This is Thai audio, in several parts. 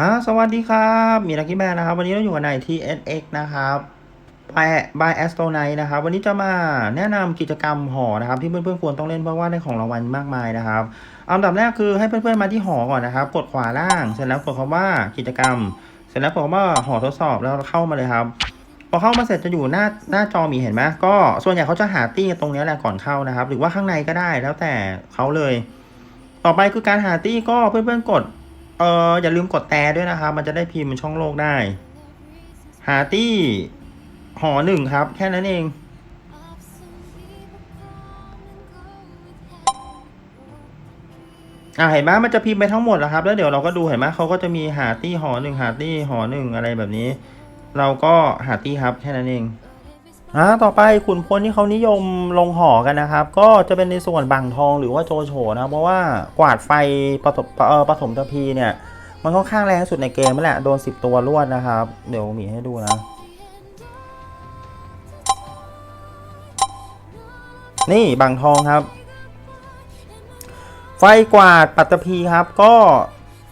ฮะสวัสดีครับ มีลักกี้แมนนะครับ วันนี้เราอยู่กับใน TSX นะครับ by by Astro Night นะครับ วันนี้จะมาแนะนำกิจกรรมหอนะครับ ที่เพื่อนๆควรต้องเล่นเพราะว่าได้ของรางวัลมากมายนะครับอันดับแรกคือให้เพื่อนๆมาที่หอก่อนนะครับ กดขวาล่างเสร็จแล้วกดคำว่ากิจกรรม เสร็จแล้วกดคำว่าหอทดสอบแล้วเข้ามาเลยครับพอเข้ามาเสร็จจะอยู่หน้าหน้าจอมีเห็นไหมก็ส่วนใหญ่เขาจะหาตี้ตรงนี้แหละก่อนเข้านะครับ หรือว่าข้างในก็ได้แล้วแต่เขาเลย ต่อไปคือการหาตี้ก็เพื่อนๆกด เอออย่าลืมกดแต่ด้วยนะครับ มันจะได้พิมพ์เป็นช่องโลกได้ หาตี้หอหนึ่งครับ แค่นั้นเองอ่าเห็นไหมมันจะพิมพ์ไปทั้งหมดแล้วครับ แล้วเดี๋ยวเราก็ดูเห็นไหมเขาก็จะมีหาตี้หอหนึ่งหาตี้หอหนึ่งอะไรแบบนี้ เราก็หาตี้ครับแค่นั้นเอง อ่าต่อไปขุนพลที่เขานิยมลงหอกันนะครับ ก็จะเป็นในส่วนบังทองหรือว่าโจโฉนะเพราะว่ากวาดไฟปฐมเอ่อปฐมทพีเนี่ย มันค่อนข้างแรงสุดในเกมนั่นแหละโดน 10 ตัวรวดนะครับ เดี๋ยวมีให้ดูนะ นี่บางทองครับ ไฟกวาดปัตตภีครับก็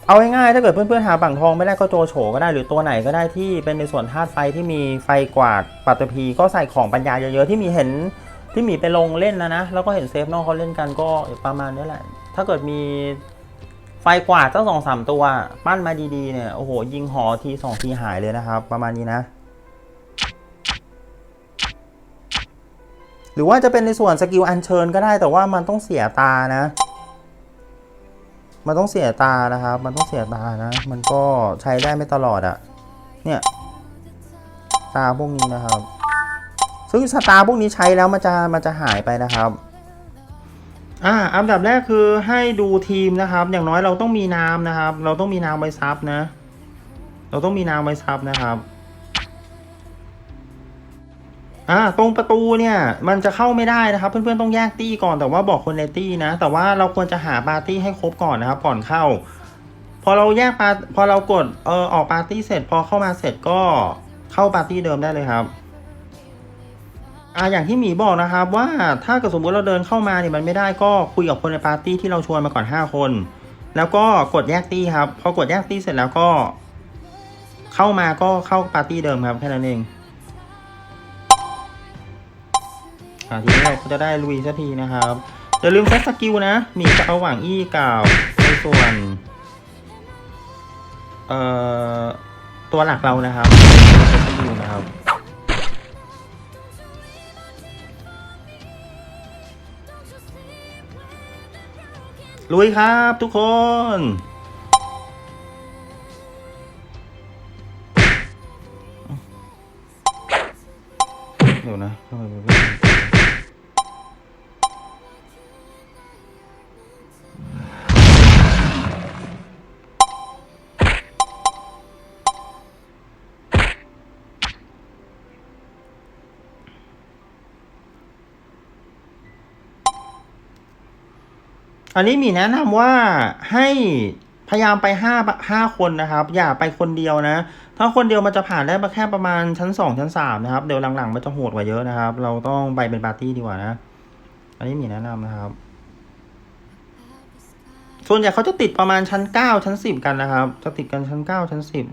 เอาง่ายๆถ้าเกิดเพื่อนๆหาบางทองไม่ได้ก็โจโฉก็ได้หรือตัวไหนก็ได้ที่เป็นในส่วนธาตุไฟที่มีไฟกวาดปัตตภีก็ใส่ของปัญญาเยอะๆที่มีเห็นที่มีไปลงเล่นนะนะ แล้วก็เห็นเซฟนอกเขาเล่นกันก็ประมาณนี้แหละ ถ้าเกิดมีไฟกวาดตั้งสองสามตัว ปั้นมาดีๆเนี่ยโอ้โหยิงหอทีสองทีหายเลยนะครับ ประมาณนี้นะ หรือว่าจะเป็นในส่วนสกิลอัญเชิญก็ได้แต่ว่ามันต้องเสียตานะ มันต้องเสียตานะครับ มันต้องเสียตานะ มันก็ใช้ได้ไม่ตลอดอะเนี่ย ตาพวกนี้นะครับ ซึ่งสตาพวกนี้ใช้แล้วมันจะมันจะหายไปนะครับ อ่าอันดับแรกคือให้ดูทีมนะครับ อย่างน้อยเราต้องมีนามนะครับ เราต้องมีนามไว้ซับนะ เราต้องมีนามไว้ซับนะครับ อ่าตรงประตูเนี่ยมันจะเข้าไม่ได้นะครับ เพื่อนๆต้องแยกตี้ก่อนแต่ว่าบอกคนในตี้นะ แต่ว่าเราควรจะหาปาร์ตี้ให้ครบก่อนนะครับ ก่อนเข้า พอเราแยกปาพอเรากดเออออกปาร์ตี้เสร็จ พอเข้ามาเสร็จก็เข้าปาร์ตี้เดิมได้เลยครับอ่าอย่างที่หมีบอกนะครับว่าถ้าเกิดสมมติเราเดินเข้ามาเนี่ยมันไม่ได้ก็คุยกับคนในปาร์ตี้ที่เราชวนมาก่อน 5 คน แล้วก็กดแยกตี้ครับ พอกดแยกตี้เสร็จแล้วก็ เข้ามาก็เข้าปาร์ตี้เดิมครับแค่นั้นเอง อ่าทีนี้เราก็จะได้ลุยสักทีนะครับอย่าลืมเซตสกิลนะหมีจะเอาหว่างอี้กับในส่วนเอ่อตัวหลักเรานะครับเซตสกิลนะครับลุยครับทุกคน อันนี้มีแนะนำว่าให้พยายามไปห้าห้าคนนะครับ อย่าไปคนเดียวนะ ถ้าคนเดียวมันจะผ่านได้แค่ประมาณชั้นสองชั้นสามนะครับ เดี๋ยวหลังๆมันจะโหดกว่าเยอะนะครับ เราต้องไปเป็นปาร์ตี้ดีกว่านะ อันนี้มีแนะนำนะครับ ส่วนใหญ่เขาจะติดประมาณชั้นเก้าชั้นสิบกันนะครับ จะติดกันชั้นเก้าชั้นสิบ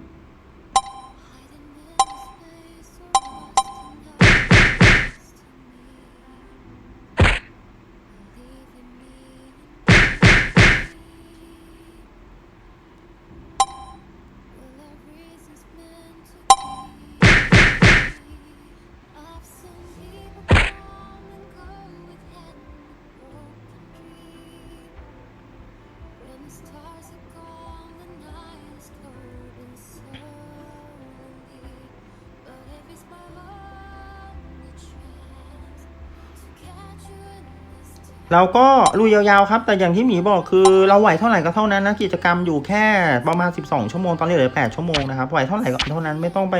เราก็ลุยยาวๆครับ แต่อย่างที่หมีบอกคือเราไหวเท่าไหร่ก็เท่านั้นนะกิจกรรมอยู่แค่ประมาณ 12 ชั่วโมงตอนนี้เหลือ 8 ชั่วโมงนะครับไหวเท่าไหร่ก็เท่านั้นไม่ต้องไป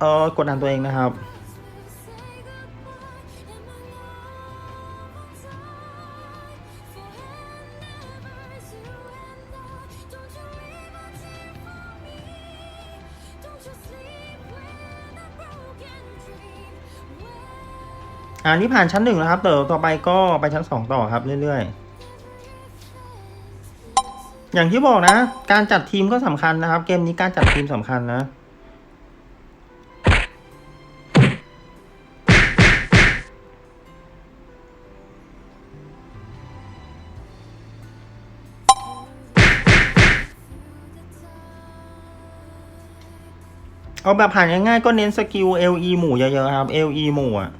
เออกดดันตัวเองนะครับ อ่านี่ผ่านชั้นหนึ่งแล้วครับเดี๋ยวต่อไปก็ไปชั้นสองต่อครับเรื่อยๆ อย่างที่บอกนะ การจัดทีมก็สำคัญนะครับ เกมนี้การจัดทีมสำคัญนะเอาแบบผ่านง่ายๆก็เน้นสกิล LE หมู่เยอะๆครับ LE หมู่อะ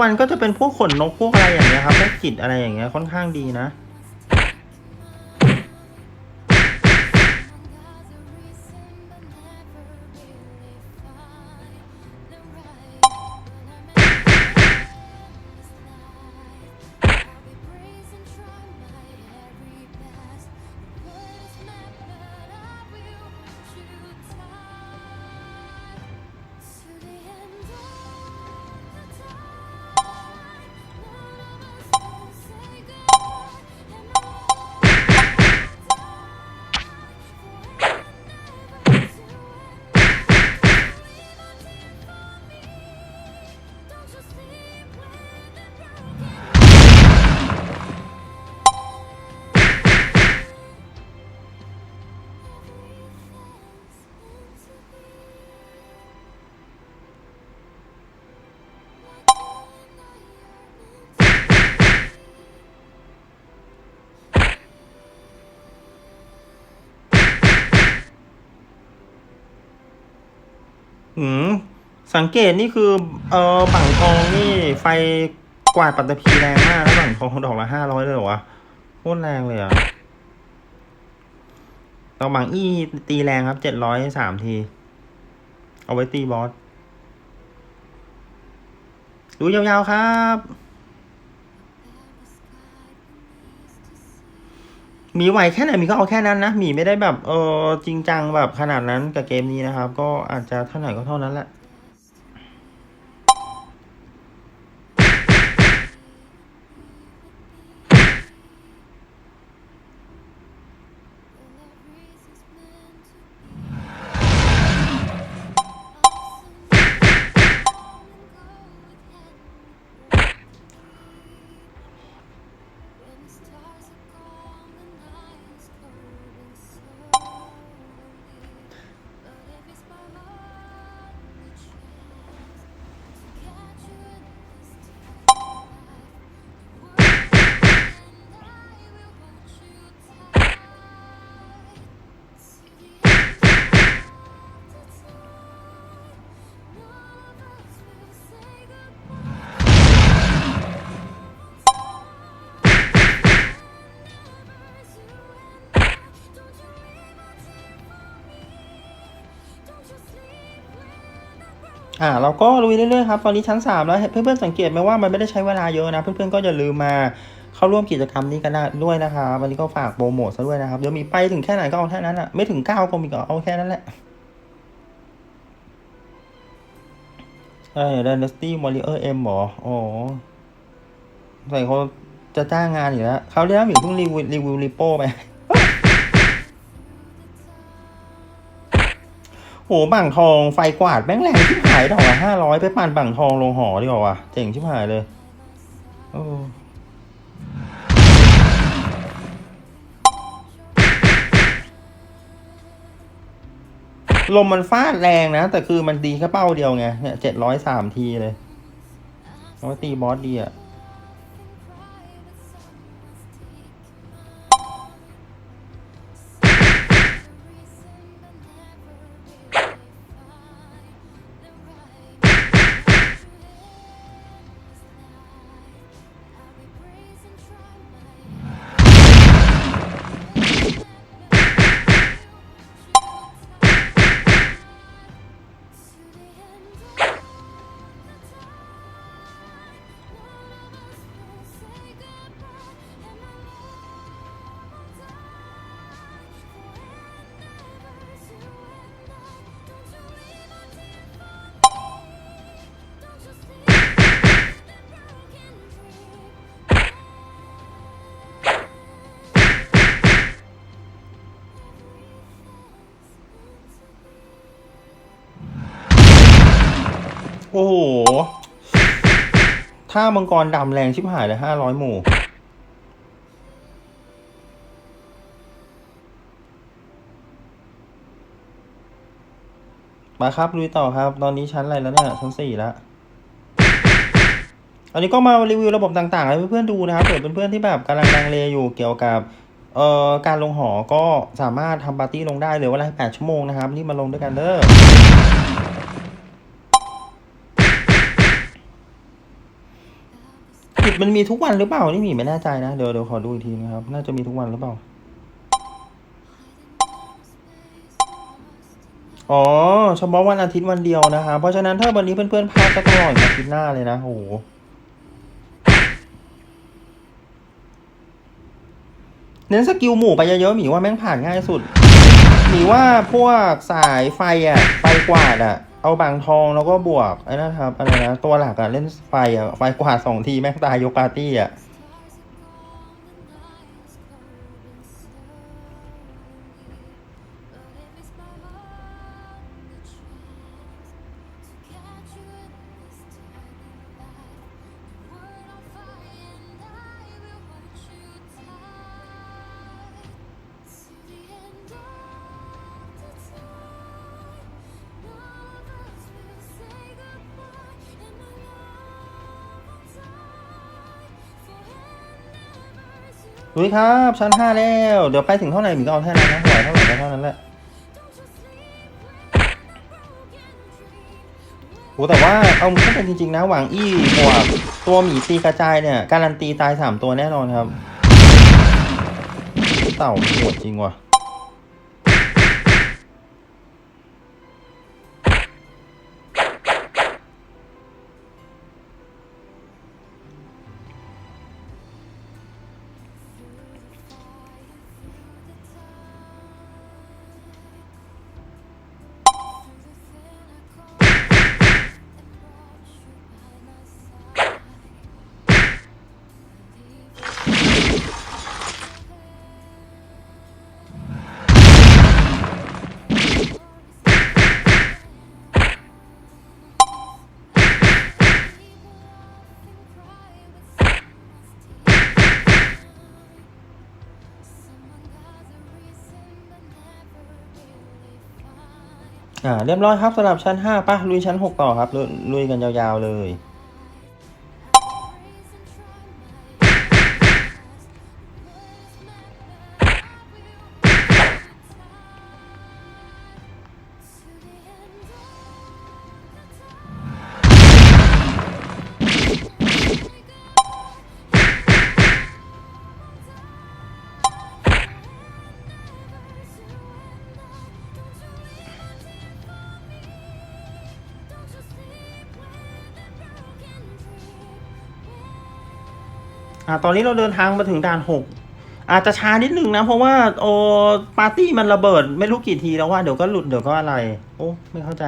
วันก็จะเป็นพวกขนนกพวกอะไรอย่างเงี้ยครับแม่จิตอะไรอย่างเงี้ยค่อนข้างดีนะ อืมสังเกตนี่คือเออบังทองนี่ไฟกวาดปัตตภีแรงมากแล้วบังทองดอกละห้าร้อยเลยเหรอวะโคตรแรงเลยอะตอบังอี้ตีแรงครับเจ็ดร้อยสามที เอาไว้ตีบอส ดูยาวๆครับ มีไหวแค่ไหนมีก็เอาแค่นั้นนะมีไม่ได้แบบเออจริงจังแบบขนาดนั้นกับเกมนี้นะครับ ก็อาจจะเท่าไหร่ก็เท่านั้นแหละ อ่าเราก็ลุยเรื่อยๆครับตอนนี้ชั้นสามแล้วเพื่อนๆสังเกตไหมว่ามันไม่ได้ใช้เวลาเยอะนะ เพื่อนๆก็อย่าลืมมาเข้าร่วมกิจกรรมนี้กันด้วยนะครับวันนี้ก็ฝากโปรโมทซะด้วยนะครับเดี๋ยวมีไปถึงแค่ไหนก็เอาแค่นั้นอะไม่ถึงเก้าก็มีก็เอาแค่นั้นแหละเออ Dynasty Warrior M หรออ๋อใส่เขาจะจ้างงานอยู่แล้วเขาเรียกว่าหมิวเพิ่งรีวิวรีวิวรีโป้ไปโหบังทองไฟกวาดแม่งแรงชิบหายดอกละห้าร้อยไปปั่นบังทองลงหอดีกว่าว่ะเจ๋งชิบหายเลยโอ้ลมมันฟาดแรงนะ แต่คือมันดีแค่เป้าเดียวไง เนี่ยเจ็ดร้อยสามทีเลยเอาไว้ตีบอสดีอะ โอ้โหถ้ามังกรดำแรงชิบหายเลยห้าร้อยหมู่ มาครับลุยต่อครับ ตอนนี้ชั้นอะไรแล้วเนี่ย ชั้นสี่แล้วอันนี้ก็มารีวิวระบบต่างๆ ให้เพื่อนๆดูนะครับเผื่อเพื่อนๆที่แบบกำลังลังเลอยู่เกี่ยวกับเอ่อการลงหอก็สามารถทำปาร์ตี้ลงได้เหลือเวลาแปดชั่วโมงนะครับรีบมาลงด้วยกันเด้อ กิจ มันมีทุกวันหรือเปล่า นี่หมีไม่แน่ใจนะ เดี๋ยวเดี๋ยวขอดูอีกทีนะครับ น่าจะมีทุกวันหรือเปล่า อ๋อเฉพาะวันอาทิตย์วันเดียวนะครับเพราะฉะนั้นถ้าวันนี้เพื่อนๆพลาดก็ต้องรออีกอาทิตย์หน้าเลยนะโอ้โหเน้นสกิลหมู่ไปเยอะๆหมีว่าแม่งผ่านง่ายสุดหมีว่าพวกสายไฟอะ ไฟกวาดอะ เอาบางทองแล้วก็บวกไอ้นะครับอะไรนะตัวหลักอะเล่นไฟอะไฟกว่าสองทีแม่งตายยกปาร์ตี้อะ ลุยครับ ชั้นห้าแล้ว เดี๋ยวไปถึงเท่าไหร่หมีก็เอาแค่นั้นนะไหวเท่าไหร่ก็เท่านั้นแหละโหแต่ว่าเอาพูดกันจริงๆนะหวังอี้บวกตัวหมีตีกระจายเนี่ย การันตีตายสามตัวแน่นอนครับ เต่าโหดจริงว่ะ อ่าเรียบร้อยครับสำหรับชั้นห้าป่ะลุยชั้นหกต่อครับลลุยกันยาวๆเลย อ่าตอนนี้เราเดินทางมาถึงด่านหกอาจจะช้านิดนึงนะ เพราะว่าโอปาร์ตี้มันระเบิดไม่รู้กี่ทีแล้วว่าเดี๋ยวก็หลุดเดี๋ยวก็อะไร โอ้ไม่เข้าใจ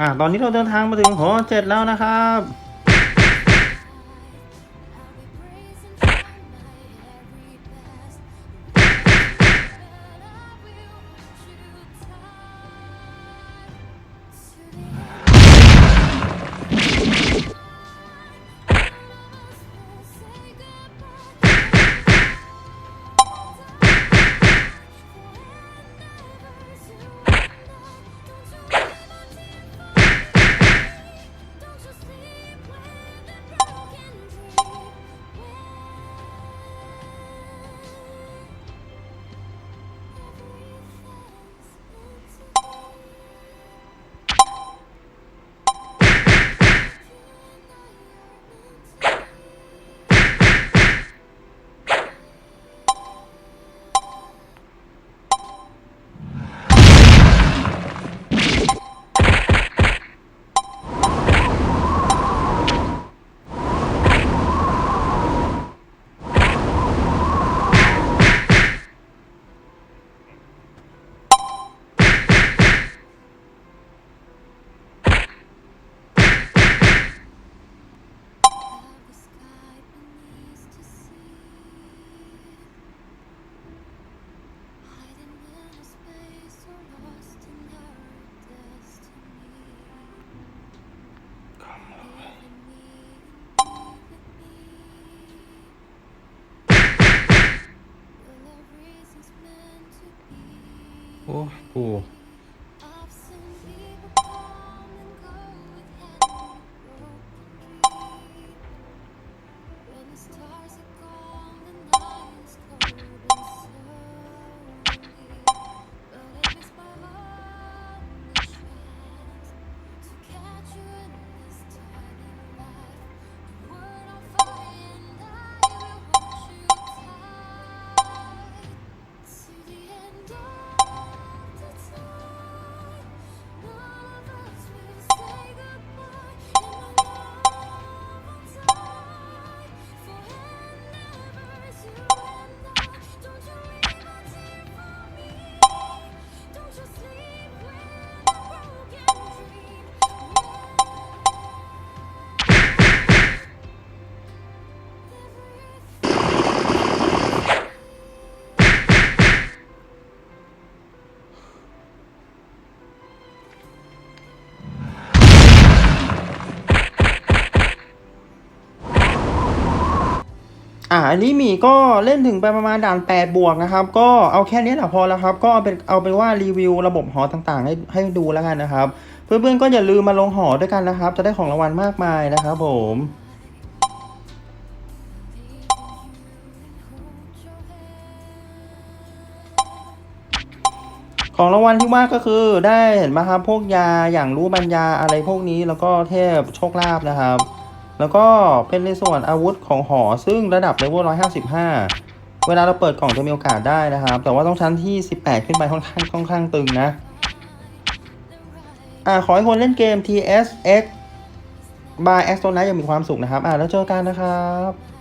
อะตอนนี้เราเดินทางมาถึงหอเจ็ดแล้วนะครับ โอันนี้หมีก็เล่นถึงไปประมาณด่าน 8 บวกนะครับ ก็เอาแค่นี้แหละพอแล้วครับ ก็เอาเป็นเอาเป็นว่ารีวิวระบบหอต่างๆ ให้ให้ดูแล้วกันนะครับ เพื่อนๆก็อย่าลืมมาลงหอด้วยกันนะครับ จะได้ของรางวัลมากมายนะครับผมของรางวัลที่ว่าก็คือได้เห็นไหมครับ พวกยาอย่างรู้ปัญญาอะไรพวกนี้แล้วก็เทพโชคลาภนะครับ แล้วก็เป็นในส่วนอาวุธของหอซึ่งระดับเลเวล155 เวลาเราเปิดกล่องจะมีโอกาสได้นะครับ แต่ว่าต้องชั้นที่ 18 ขึ้นไปค่อนข้างค่อนข้างตึงนะ อ่าขอให้คนเล่นเกม TSX by X ตัวนั้นยังมีความสุขนะครับ อ่าแล้วเจอกันนะครับ